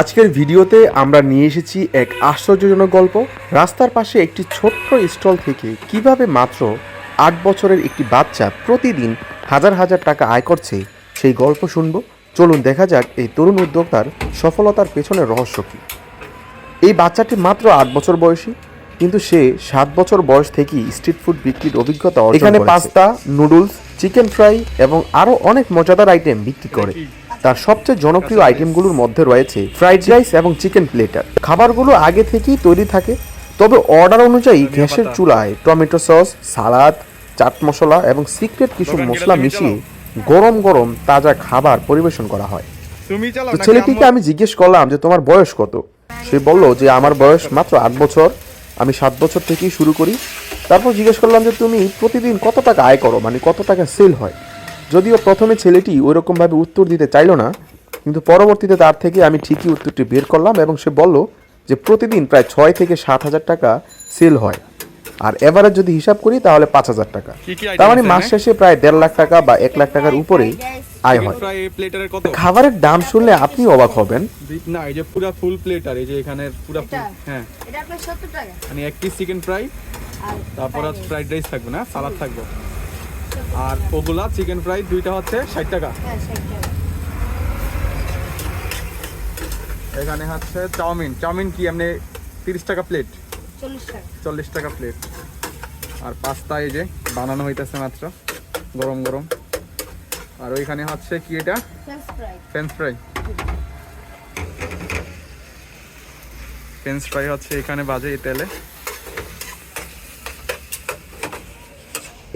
আজকের ভিডিওতে আমরা নিয়ে এসেছি এক আশ্চর্যজনক গল্প। রাস্তার পাশে একটি ছোট্ট স্টল থেকে কীভাবে মাত্র আট বছরের একটি বাচ্চা প্রতিদিন হাজার হাজার টাকা আয় করছে সেই গল্প শুনব। চলুন দেখা যাক এই তরুণ উদ্যোক্তার সফলতার পেছনের রহস্য কী। এই বাচ্চাটি মাত্র আট বছর বয়সী কিন্তু সে সাত বছর বয়স থেকেই স্ট্রিট ফুড বিক্রির অভিজ্ঞতা এখানে পাস্তা নুডলস চিকেন ফ্রাই এবং আরও অনেক মজাদার আইটেম বিক্রি করে। তার সবচেয়ে জনপ্রিয় আইটেমগুলোর মধ্যে রয়েছে ফ্রাইড রাইস এবং চিকেন প্লেটার খাবারগুলো আগে থেকেই তৈরি থাকে তবে অর্ডার অনুযায়ী গ্যাসের চুলায় tomato sauce salad chaat masala এবং সিক্রেট কিছু মশলা মিশিয়ে গরম গরম তাজা খাবার পরিবেশন করা হয়। তো ছেলেটিকে আমি জিজ্ঞেস করলাম যে তোমার বয়স কত? সে বলল যে আমার বয়স মাত্র আট বছর। আমি সাত বছর থেকেই শুরু করি। তারপর জিজ্ঞেস করলাম যে তুমি প্রতিদিন কত টাকা আয় করো? মানে কত টাকা সেল হয়? যদিও প্রথমে ছেলেটি ওইরকমভাবে উত্তর দিতে চাইলো না কিন্তু পরবর্তীতে তার থেকে আমি ঠিকই উত্তরটি বের করলাম এবং সে বলল যে প্রতিদিন প্রায় ছয় থেকে সাত হাজার টাকা সেল হয়। আর এভারেজ যদি হিসাব করি তাহলে পাঁচ হাজার টাকা। কি কি তার মানে মাস শেষে প্রায় দেড় লাখ টাকা বা এক লাখ টাকার উপরেই আয় হয়। খাবারের দাম শুনলে আপনি অবাক হবেন। না এই যে পুরো ফুল প্লেটার এই যে এখানে পুরো হ্যাঁ। এটা আপনার সত্তর টাকা। মানে এক পিস চিকেন ফ্রাই তারপর ফ্রাইড রাইস থাকবে না সালাদ থাকবে। আর ওগুলা চিকেন ফ্রাই দুইটা হচ্ছে ষাট টাকা। হ্যাঁ ষাট টাকা। এখানে হচ্ছে চাউমিন। চাউমিন কি এমনি তিরিশ টাকা প্লেট চল্লিশ টাকা। প্লেট আর পাস্তা এই যে বানানো হইতেছে মাত্র গরম গরম। আর ওইখানে হচ্ছে কি এটা? French fry french fry french fry হচ্ছে এখানে বাজে এই তেলে।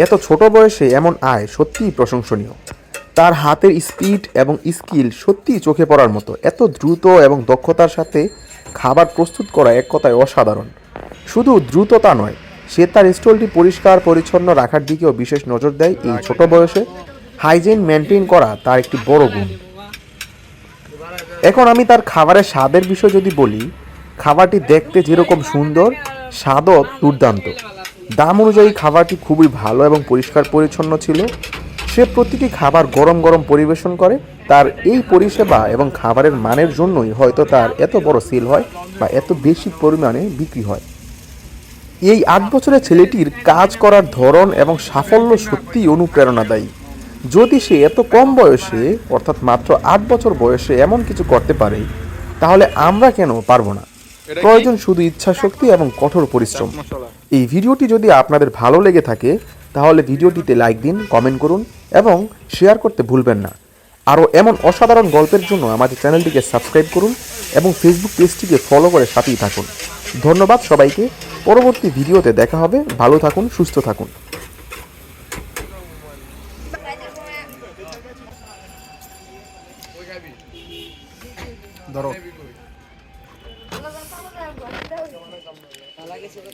এত ছোট বয়সে এমন আয় সত্যিই প্রশংসনীয়। তার হাতের স্পিড এবং স্কিল সত্যিই চোখে পড়ার মতো। এত দ্রুত এবং দক্ষতার সাথে খাবার প্রস্তুত করা এক কথায় অসাধারণ। শুধু দ্রুততা নয়, সে তার স্টলটি পরিষ্কার, পরিচ্ছন্ন রাখার দিকেও বিশেষ নজর দেয় এই ছোট বয়সে। হাইজিন মেনটেন করা তার একটি বড় গুণ। এখন আমি তার খাবারের স্বাদের বিষয় যদি বলি, খাবারটি দেখতে যেরকম সুন্দর, স্বাদও দুর্দান্ত। দাম অনুযায়ী খাবারটি খুবই ভালো এবং পরিষ্কার পরিচ্ছন্ন ছিল। সে প্রতিটি খাবার গরম গরম পরিবেশন করে। তার এই পরিষেবা এবং খাবারের মানের জন্যই হয়তো তার এত বড় সেল হয় বা এত বেশি পরিমাণে বিক্রি হয়। এই আট বছরের ছেলেটির কাজ করার ধরন এবং সাফল্য সত্যিই অনুপ্রেরণাদায়ী। যদি সে এত কম বয়সে, অর্থাৎ মাত্র আট বছর বয়সে এমন কিছু করতে পারে, তাহলে আমরা কেন পারব না? প্রয়োজন শুধু ইচ্ছা শক্তি এবং কঠোর পরিশ্রম। এই ভিডিওটি যদি আপনাদের ভালো লেগে থাকে তাহলে ভিডিওটিতে লাইক দিন কমেন্ট করুন এবং শেয়ার করতে ভুলবেন না। আরও এমন অসাধারণ গল্পের জন্য আমাদের চ্যানেলটিকে সাবস্ক্রাইব করুন এবং ফেসবুক পেজটিকে ফলো করে সাথেই থাকুন। ধন্যবাদ সবাইকে। পরবর্তী ভিডিওতে দেখা হবে। ভালো থাকুন সুস্থ থাকুন। ধরো। আগে ছোট